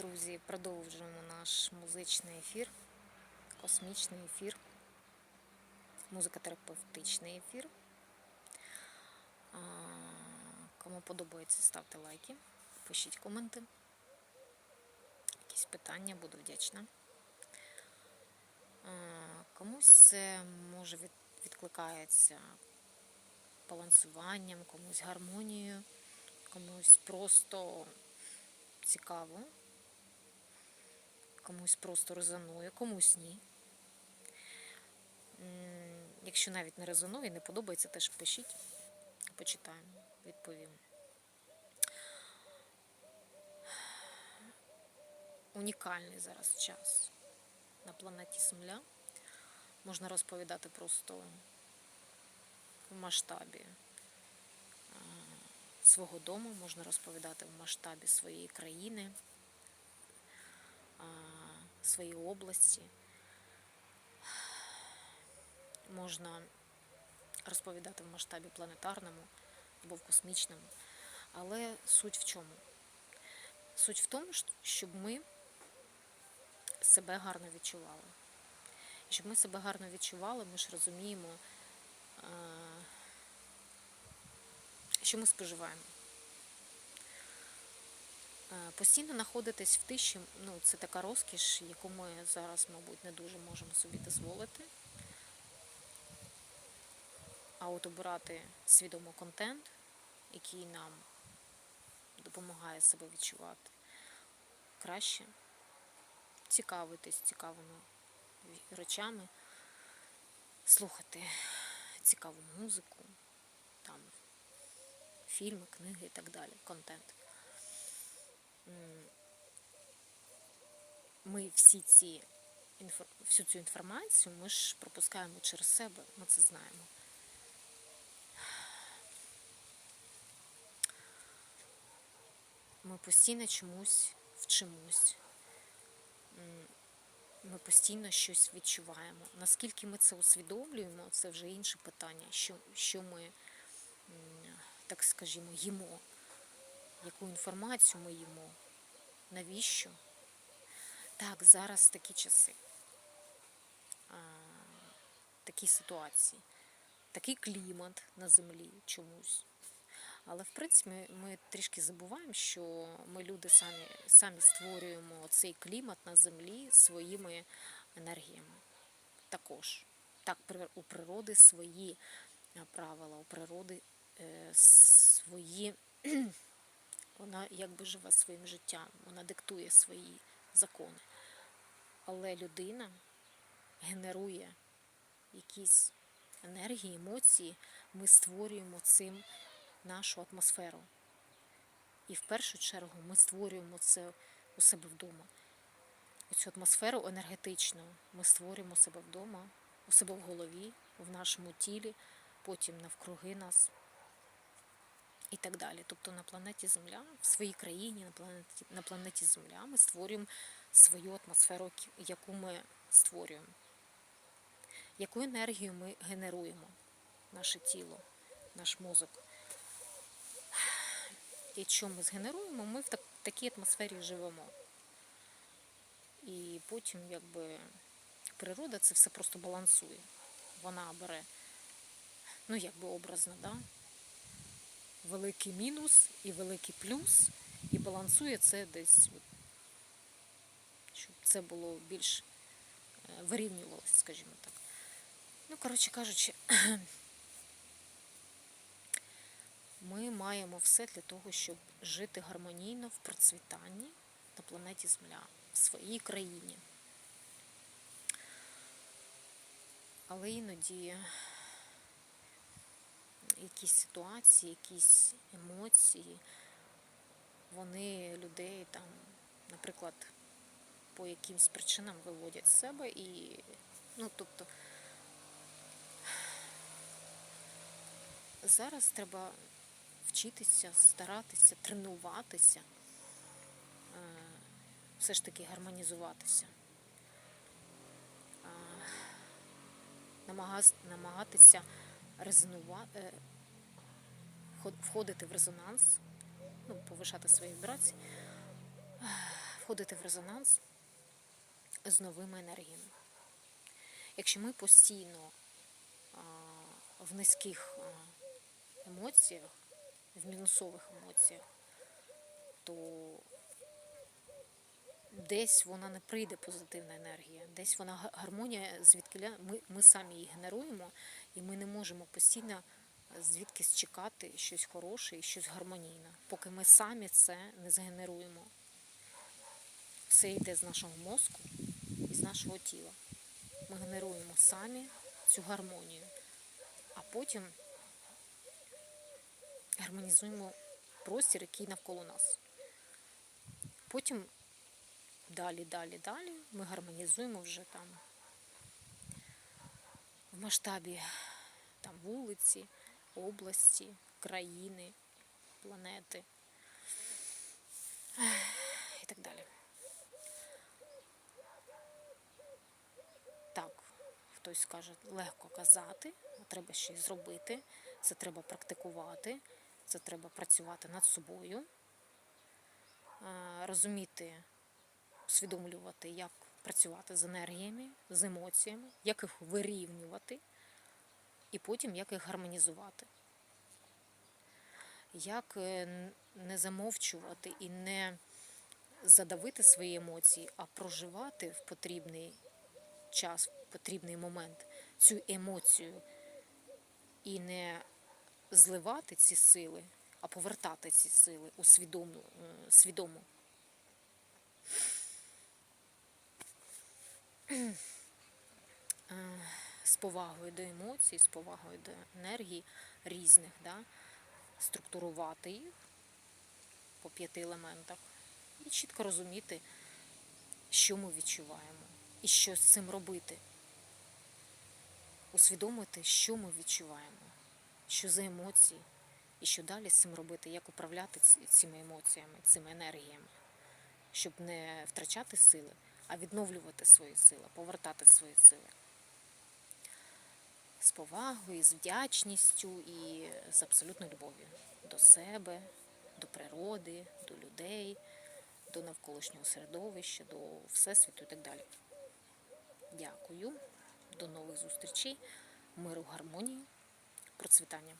Друзі, продовжуємо наш музичний ефір, космічний ефір, музикотерапевтичний ефір. Кому подобається, ставте лайки, пишіть коменти. Якісь питання, буду вдячна. Комусь це може відкликається балансуванням, комусь гармонією, комусь просто цікаво, комусь просто резонує, комусь ні. Якщо навіть не резонує, не подобається, теж пишіть, почитаємо, відповім. Унікальний зараз час на планеті Земля. Можна розповідати просто в масштабі свого дому, можна розповідати в масштабі своєї країни, своєї області. Можна розповідати в масштабі планетарному або в космічному. Але суть в чому? Суть в тому, щоб ми себе гарно відчували. І щоб ми себе гарно відчували, ми ж розуміємо, що ми споживаємо. Е, Постійно знаходитись в тиші, ну, це така розкіш, яку ми зараз, мабуть, не дуже можемо собі дозволити. А от обирати свідомо контент, який нам допомагає себе відчувати краще, цікавитись цікавими речами, слухати цікаву музику, там, фільми, книги і так далі, контент. Ми всі ці всю цю інформацію ми ж пропускаємо через себе, ми це знаємо. Ми постійно чомусь вчимось. Ми постійно щось відчуваємо. Наскільки ми це усвідомлюємо, це вже інше питання, що, що ми, так скажімо, їмо, яку інформацію ми їмо, навіщо? Так, зараз такі часи, а, такі ситуації, такий клімат на землі чомусь. Але в принципі ми трішки забуваємо, що ми люди самі, самі створюємо цей клімат на землі своїми енергіями. Також. Так, у природи свої правила, у природи е, свої, вона якби живе своїм життям, вона диктує свої закони. Але людина генерує якісь енергії, емоції, ми створюємо цим нашу атмосферу. І в першу чергу ми створюємо це у себе вдома. Цю атмосферу енергетичну ми створюємо себе вдома, у себе в голові, в нашому тілі, потім навкруги нас і так далі. Тобто на планеті Земля, в своїй країні, на планеті, на планеті Земля ми створюємо свою атмосферу, яку ми створюємо. Яку енергію ми генеруємо, наше тіло, наш мозок. І що ми згенеруємо, ми в так- такій атмосфері живемо. І потім, якби, природа це все просто балансує. Вона бере, ну якби образно, да? Великий мінус і великий плюс, і балансує це десь, щоб це було більш е, вирівнювалося, скажімо так. Ну, коротше кажучи, ми маємо все для того, щоб жити гармонійно в процвітанні на планеті Земля, в своїй країні. Але іноді якісь ситуації, якісь емоції, вони людей там, наприклад, по якимсь причинам виводять з себе і, ну, тобто, зараз треба вчитися, старатися, тренуватися, е, все ж таки гармонізуватися. Намагатися резонувати, входити в резонанс, ну, повишати свої вібрації, виходити в резонанс з новими енергіями. Якщо ми постійно в низьких емоціях, в мінусових емоціях, то десь вона не прийде позитивна енергія, десь вона гармонія, звідки ми, ми самі її генеруємо, і ми не можемо постійно звідкись чекати щось хороше і щось гармонійне, поки ми самі це не згенеруємо. Все йде з нашого мозку і з нашого тіла. Ми генеруємо самі цю гармонію, а потім гармонізуємо простір, який навколо нас. Потім далі, далі, далі ми гармонізуємо вже там масштабі там, вулиці, області, країни, планети і так далі. Так, хтось скаже, легко казати, треба ще й зробити. Це треба практикувати, це треба працювати над собою, розуміти, усвідомлювати, як працювати з енергіями, з емоціями, як їх вирівнювати, і потім як їх гармонізувати. Як е, не замовчувати і не задавити свої емоції, а проживати в потрібний час, в потрібний момент цю емоцію і не зливати ці сили, а повертати ці сили у свідому, е, свідомо. Е, З повагою до емоцій, з повагою до енергії різних, да? структурувати їх по п'яти елементах і чітко розуміти, що ми відчуваємо і що з цим робити. Усвідомити, що ми відчуваємо, що за емоції, і що далі з цим робити, як управляти цими емоціями, цими енергіями, щоб не втрачати сили, а відновлювати свої сили, повертати свої сили. З повагою, з вдячністю і з абсолютною любов'ю до себе, до природи, до людей, до навколишнього середовища, до всесвіту і так далі. Дякую. До нових зустрічей. Миру, гармонії, процвітання.